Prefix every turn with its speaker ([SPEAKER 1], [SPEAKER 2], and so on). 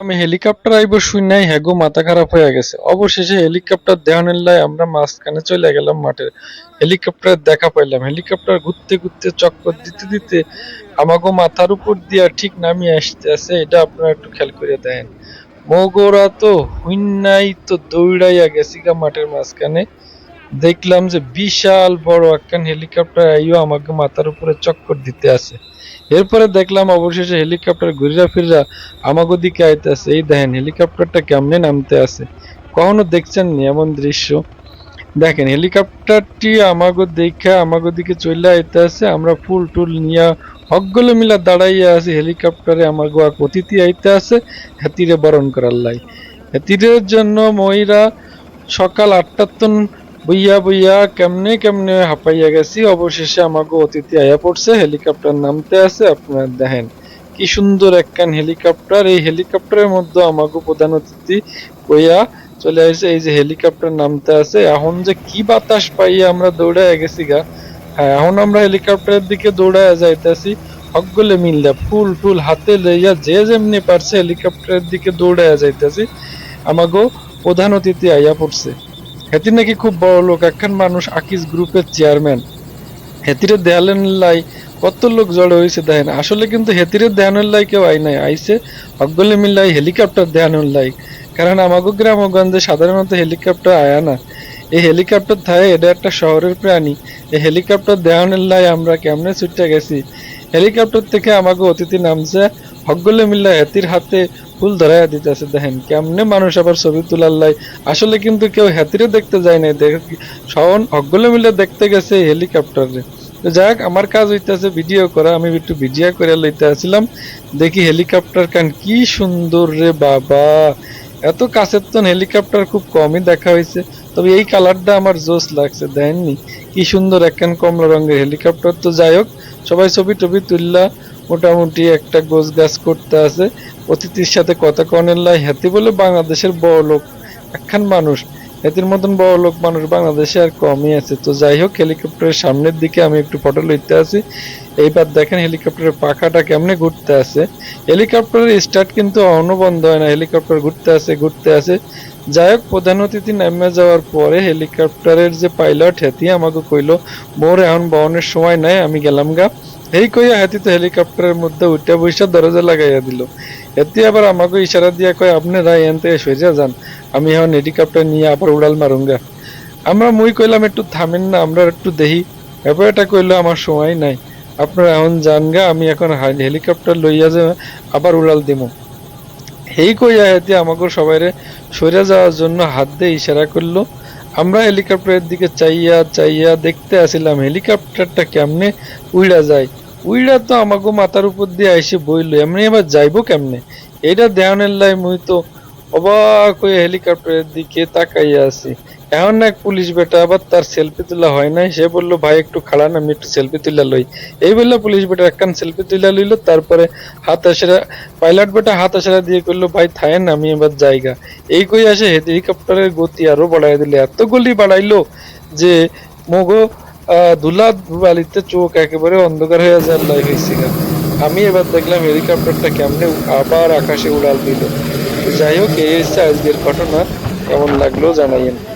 [SPEAKER 1] আমি হেলিকপ্টার আইব নাই হ্যাগো মাথা খারাপ হয়ে গেছে। অবশেষে হেলিকপ্টার দেহানের লাই আমরা মাঝখানে চলে গেলাম মাঠে হেলিকপ্টার দেখা পাইলাম। হেলিকপ্টার ঘুরতে ঘুরতে চক্কর দিতে দিতে আমাগো মাথার উপর দিয়া ঠিক নামিয়ে আসতে আছে, এটা আপনারা একটু খেয়াল করে দেখেন। মগরা তো হুইনাই তো দৌড়াইয়া গেছি গা মাঠের মাঝখানে। দেখলাম যে বিশাল বড় একখান হেলিকপ্টার আইও আমাকে মাথার উপরে চক্কর দিতে আছে। এরপরে দেখলাম অবশেষে হেলিকপ্টার ঘুরিয়া ফিরা আমাগো দিকে আইতেছে। এই দেখেন, হেলিকপ্টারটা কেমনে নামতে আছে? কখনো দেখছেন নি এমন দৃশ্য? দেখেন, হেলিকপ্টারটি আমাগো দেখে, আমাগো দিকে চলে আইতে আছে আমরা ফুল টুল নিয়া হকগুলো মিলা দাঁড়াইয়া আছি হেলিকপ্টারে। আমাগো এক অতিথি আইতে আছে হাতিরে বরণ করার লাই। হাতিরের জন্য ময়রা সকাল আটটার তন বইয়া বইয়া, কেমনে কেমনে হাঁপাইয়া গেছি? অবশেষে আমাকে অতিথি আয়া পড়ছে, হেলিকপ্টার নামতে আছে, আপনারা দেখেন কি সুন্দর একখান হেলিকপ্টার। এই হেলিকপ্টারের মধ্যে আমাকে প্রধান অতিথি কইয়া চলে আসছে, এই যে হেলিকপ্টার নামতে আছে। এখন যে কি বাতাস পাইয়া আমরা দৌড়ায় গেছি গা। হ্যাঁ এখন আমরা হেলিকপ্টারের দিকে দৌড়ায় যাইতেছি, হকগুলো মিললে ফুল ফুল হাতে লইয়া যে যেমনি পারছে হেলিকপ্টারের দিকে দৌড়ায় যাইতেছি আমাগো প্রধান অতিথি আইয়া পড়ছে। হেতি নাকি খুব বড় লোক, একখান মানুষ আকিস গ্রুপের চেয়ারম্যান। হেতিরে দেয়ালেন লাই, কত লোক জড়ো হয়েছে দেখেন। আসলে কিন্তু হেতিরে দেয়ানোর লাই কেউ আই নাই। আইসে অগলে মিল্লাই হেলিকপ্টার দেয়ানোর লাই। কারণ আমাগো গ্রামগঞ্জে সাধারণত হেলিকপ্টার আয়া না। এই হেলিকপ্টার থাকে এটা একটা শহরের প্রাণী। এই হেলিকপ্টার দেওয়ানোর লাই আমরা কেমনে ছুটে গেছি? হেলিকপ্টার থেকে আমাকে অতিথি নামছে হকগুলো মিল্লা হেতির হাতে ফুল ধরাইয়া দিতেছে। দেখেন, কেমনে মানুষ আবার ছবি তোলার লাই। আসলে কিন্তু কেউ হাতিরে দেখতে যায় নাই। দেখ সবন হকগুলো মিল্লা দেখতে গেছে হেলিকপ্টারে। তো যাক আমার কাজ হইতেছে ভিডিও করা। আমি একটু ভিডিও করে লইতে আসছিলাম দেখি হেলিকপ্টার কান কি সুন্দর রে বাবা। এত কাছের তো হেলিকপ্টার খুব কমই দেখা হয়েছে তবে এই কালারটা আমার জোস লাগছে, দেখেননি? কি সুন্দর একখান কমলা রঙের হেলিকপ্টার। তো যাই হোক, সবাই ছবি টবি তুললা। মোটামুটি একটা গোছ গাছ করতে আছে। অতিথির সাথে কথা কনের লাই হাতি বলে বাংলাদেশের বড় লোক, একখান মানুষ। হাতির মতন বড় লোক মানুষ বাংলাদেশে আর কমই আছে। তো যাই হোক হেলিকপ্টারের সামনের দিকে আমি একটু ফটো লইতে আছি। এইবার দেখেন হেলিকপ্টারের পাখাটা কেমনে ঘুরতে আছে। হেলিকপ্টারের স্টার্ট কিন্তু অন্য বন্ধ হয় না। হেলিকপ্টার ঘুরতে আছে ঘুরতে আছে। যাই হোক, প্রধান অতিথি নেমে যাওয়ার পরে হেলিকপ্টারের যে পাইলট হেতি আমাকে কইলো, মোর এখন বহনের সময় নাই, আমি গেলাম গা। এই কইয়া হাতি তো হেলিকপ্টারের মধ্যে উঠে বসে দরজা লাগাইয়া দিল। এতে আবার আমাকে ইশারা দিয়া কয় আপনারা এখান থেকে সরিয়া যান, আমি এখন হেলিকপ্টার নিয়ে আবার উড়াল মারুঙ্গা। আমরা মুই কইলাম, একটু থামেন না, আমরা একটু দেখি। এবার এটা কইলো, আমার সময় নাই, আপনারা এখন যান গা আমি এখন হেলিকপ্টার লইয়া যে আবার উড়াল দিমু। এই কইয়া হেতে আমাকে সবাইরে সরে যাওয়ার জন্য হাত দিয়ে ইশারা করল। আমরা হেলিকপ্টারের দিকে চাইয়া চাইয়া দেখতে আসিলাম, হেলিকপ্টারটা কেমনে উইড়া যায়? উইড়া তো আমাকে মাথার উপর দিয়ে আইসে বইল, এমনি এবার যাইবো কেমনে? এটা দেওয়ানের লাই মুই তো অবাক হয়ে হেলিকপ্টারের দিকে তাকাইয়া আছি। এমন এক পুলিশ বেটা আবার তার সেলফি তোলা হয় নাই। সে বলল, ভাই, একটু খাড়ান আমি একটু সেলফি তুলা লই। এই বলল পুলিশ বেটা একখান সেলফি তুলা লইল। তারপরে হাত আসারা পাইলট বেটা হাত আসারা দিয়ে করল ভাই, থায়েন, আমি এবার জায়গা এই কই আসে হেলিকপ্টারের গতি আরও বাড়াই দিলে। এত গলি বাড়াইলো যে মগো ধুলা বালিতে চোখ একেবারে অন্ধকার হয়ে লাই হয়েছে আমি এবার দেখলাম হেলিকপ্টারটা কেমনে আবার আকাশে উড়াল দিল। যাই হোক এই হচ্ছে আজকের ঘটনা। কেমন লাগল জানাইয়েন।